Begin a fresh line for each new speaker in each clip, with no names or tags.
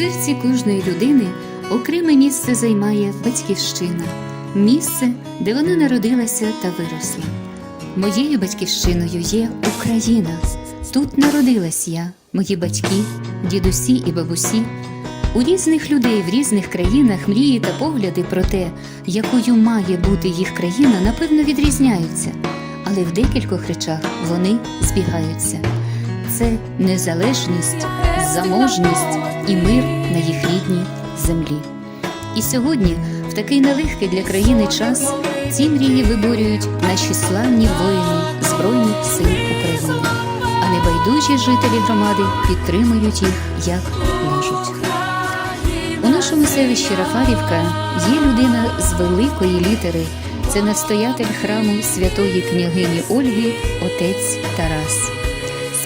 серці кожної людини окреме місце займає батьківщина, місце, де вона народилася та виросла. Моєю батьківщиною є Україна. Тут народилась я, мої батьки, дідусі і бабусі. У різних людей в різних країнах мрії та погляди про те, якою має бути їх країна, напевно, відрізняються, але в декількох речах вони збігаються. Це незалежність, заможність і мир на їх рідній землі. І сьогодні, в такий нелегкий для країни час, ці мрії виборюють наші славні воїни Збройних сил України, а небайдужі жителі громади підтримують їх як можуть. У нашому селищі Рафарівка є людина з великої літери. Це настоятель храму святої княгині Ольги, отець Тарас.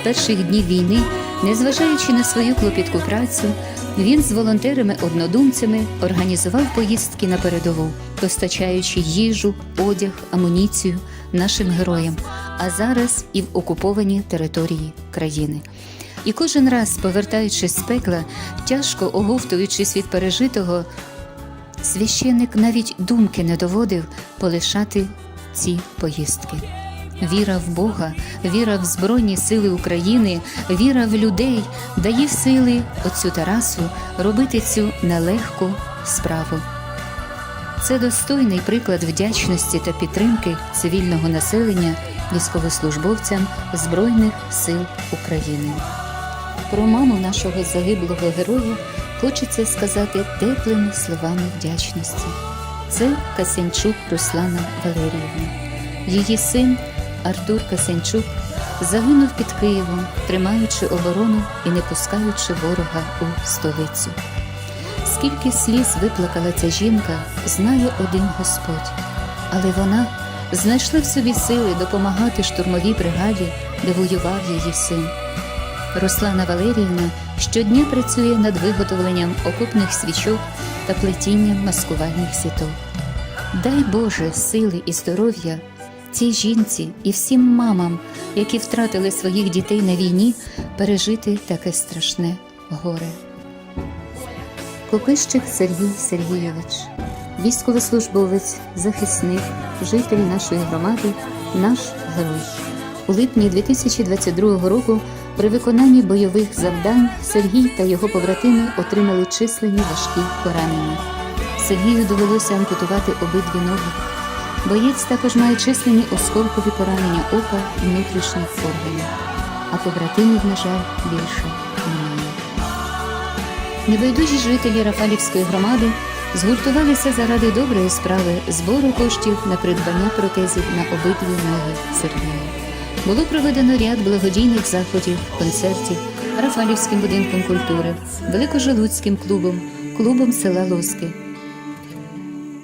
Перших днів війни, незважаючи на свою клопітку працю, він з волонтерами-однодумцями організував поїздки на передову, постачаючи їжу, одяг, амуніцію нашим героям, а зараз і в окуповані території країни. І кожен раз, повертаючись з пекла, тяжко оговтуючись від пережитого, священник навіть думки не доводив полишати ці поїздки. Віра в Бога, віра в Збройні Сили України, віра в людей дає сили отцю Тарасу робити цю нелегку справу. Це достойний приклад вдячності та підтримки цивільного населення військовослужбовцям Збройних сил України. Про маму нашого загиблого героя хочеться сказати теплими словами вдячності. Це Касянчук Руслана Валеріївна. Її син Артур Касянчук загинув під Києвом, тримаючи оборону і не пускаючи ворога у столицю. Скільки сліз виплакала ця жінка, знає один Господь, але вона знайшла в собі сили допомагати штурмовій бригаді, де воював її син. Руслана Валеріївна щодня працює над виготовленням окопних свічок та плетінням маскувальних сіток. Дай Боже сили і здоров'я цій жінці і всім мамам, які втратили своїх дітей на війні, пережити таке страшне горе. Копищик Сергій Сергійович, військовослужбовець, захисник, житель нашої громади, наш герой. У липні 2022 року при виконанні бойових завдань Сергій та його побратими отримали численні важкі поранення. Сергію довелося ампутувати обидві ноги. Боєць також має численні осколкові поранення ока внутрішніх органів, а побратимів, на жаль, більше немає. Небайдужі жителі Рафалівської громади згуртувалися заради доброї справи збору коштів на придбання протезів на обидві ноги Сергія. Було проведено ряд благодійних заходів, концертів Рафалівським будинком культури, Великожелудським клубом, клубом села Лоски.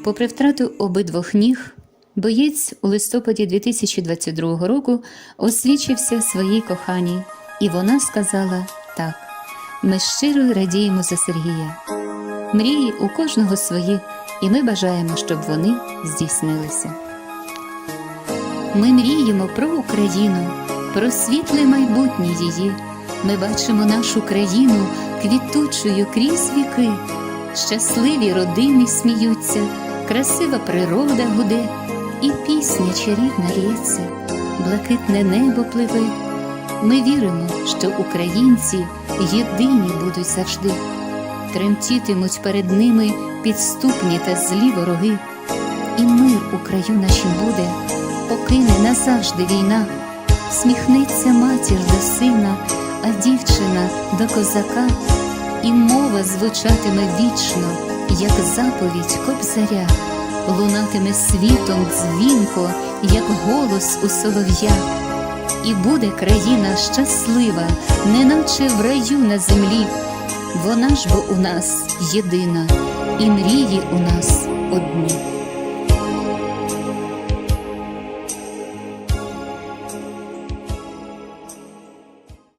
Попри втрату обидвох ніг, боєць у листопаді 2022 року освічився своїй коханій, і вона сказала так: ми щиро радіємо за Сергія. Мрії у кожного свої, і ми бажаємо, щоб вони здійснилися. Ми мріємо про Україну, про світле майбутнє її. Ми бачимо нашу країну квітучою крізь віки. Щасливі родини сміються, красива природа гуде, і пісня чарівна лється, блакитне небо пливе. Ми віримо, що українці єдині будуть завжди, тремтітимуть перед ними підступні та злі вороги, і мир у краю нашім буде покине назавжди війна, сміхнеться матір до сина, а дівчина до козака, і мова звучатиме вічно, як заповідь кобзаря, лунатиме світом дзвінко, як голос у солов'я. І буде країна щаслива, неначе в раю на землі. Вона ж бо у нас єдина, і мрії у нас.